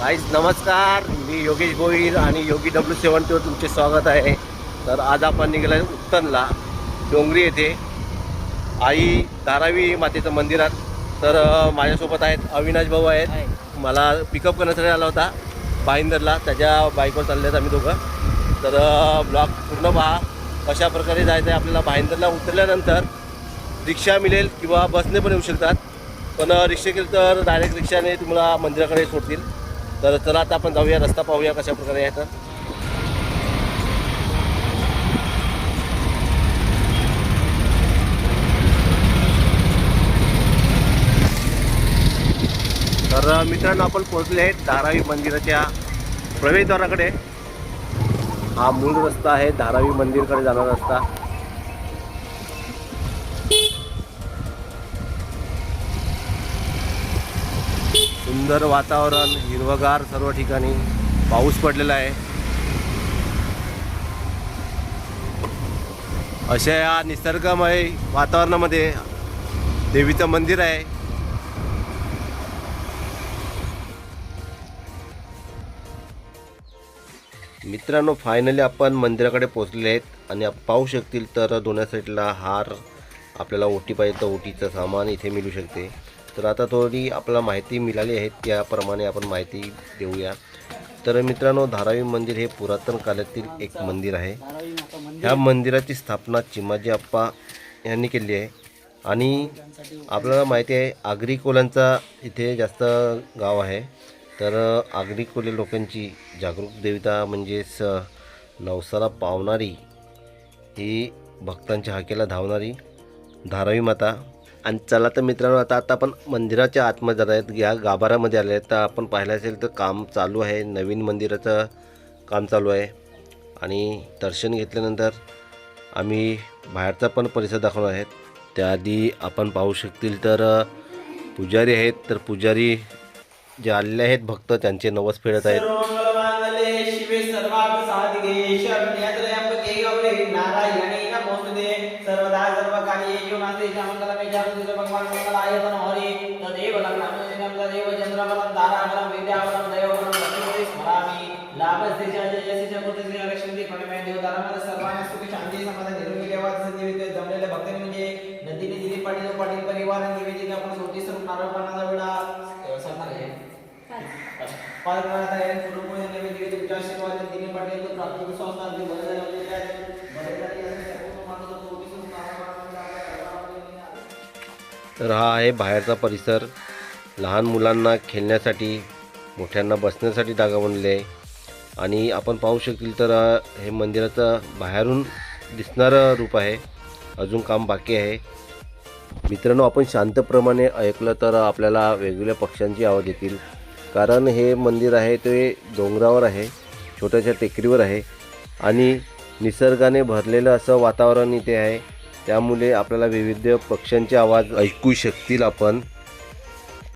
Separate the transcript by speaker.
Speaker 1: Guys नमस्कार. मी योगेश गोईल आणि योगी W सेवनटीवर तुमचे स्वागत आहे. तर आज आपण निघालो उत्तनला डोंगरी येथे. आई धारावी मातेचं मंदिरात. तर माझ्यासोबत आहेत अविनाश भाऊ आहेत. मला पिकअप करण्यासाठी आला होता भाईंदरला त्याच्या बाईकवर चालले आहेत आम्ही दोघं. तर ब्लॉग पूर्ण पहा. कशा प्रकारे जायचं आहे आपल्याला भाईंदरला उतरल्यानंतर रिक्षा मिळेल किंवा बसने पण येऊ शकतात. पण रिक्षा केली तर डायरेक्ट रिक्षाने तुम्हाला मंदिराकडे सोडतील. तर चला आता आपण जाऊया रस्ता पाहूया कशा प्रकारे आहे तर. तर मित्रांनो आपण पोहोचले आहेत धारावी मंदिराच्या प्रवेशद्वाराकडे. हा मूळ रस्ता आहे धारावी मंदिरकडे जाणारा रस्ता. सुंदर वातावरण हिरवगार सर्व ठिकाणी. पाऊस पडलेला आहे. अशा या निसर्गमय वातावरणामध्ये देवीचं मंदिर आहे. मित्रांनो फायनली आपण मंदिराकडे पोहोचले आहेत आणि पाहू शकतील तर दोन्ही साईडला हार आपल्याला ओटी पाहिजे तर ओटीचं सामान इथे मिळू शकते. तर आता थोडी आपल्याला माहिती मिळाली आहे त्याप्रमाणे आपण माहिती देऊया. तर मित्रांनो धारावी मंदिर हे पुरातन काळातील एक मंदिर आहे. ह्या मंदिराची स्थापना चिमाजी आप्पा यांनी केली आहे. आणि आपल्याला माहिती आहे आगरी कोल्यांचा इथे जास्त गाव आहे. तर आगरी कोले लोकांची जागरूक देवता म्हणजेच नवसाला पावणारी ही भक्तांच्या हाकेला धावणारी धारावी माता. आणि चला तर मित्रांनो आता आता आपण मंदिराच्या आतमध्ये जात आहेत. या गाभाऱ्यामध्ये आले आहेत. तर आपण पाहिलं असेल तर काम चालू आहे. नवीन मंदिराचं काम चालू आहे. आणि दर्शन घेतल्यानंतर आम्ही बाहेरचा पण परिसर दाखवणार आहेत. त्याआधी आपण पाहू शकतील तर पुजारी आहेत. तर पुजारी जे आलेले आहेत भक्त त्यांचे नवस फेडत आहेत.
Speaker 2: सर्वदा सर्वकार्येषु नास्ते मङ्गलमे जातुते भगवान् मङ्गलाय तनोहरि तदेव लग्नानुदिनं तदेव चन्द्रबलं ताराबलं विद्याबलं दैवबलं लक्ष्मीपति स्मरामि लाभस्ते च जयस्य च कृतस्य रक्षन्ति प्रणमे देवतारामध्ये सर्वांना सुखी शांती समाधान निरोगी देवाचे संजीवित जमलेल्या भक्तांनी म्हणजे नंदिनी दिली पाटील पाटील परिवार निवेदित आपण सोटी सर्व नारळ पानाचा विडा सरणार आहे. करण्यात आहे नैवेद्य तुमच्या आशीर्वाद दिने पाटील तो प्राथमिक संस्था अगदी बरे बरे झाले
Speaker 1: तर हा आहे बाहेरचा परिसर. लहान मुलांना खेळण्यासाठी मोठ्यांना बसण्यासाठी जागा बनले आहे. आणि आपण पाहू शकतील तर हे मंदिराचं बाहेरून दिसणारं रूप आहे. अजून काम बाकी आहे. मित्रांनो आपण शांतप्रमाणे ऐकलं तर आपल्याला वेगवेगळ्या पक्ष्यांची आवाज येतील. कारण हे मंदिर आहे ते डोंगरावर आहे छोट्याशा टेकडीवर आहे. आणि निसर्गाने भरलेलं असं वातावरण इथे आहे. त्यामुळे आपल्याला विविध पक्ष्यांचे आवाज ऐकू शकतील आपण.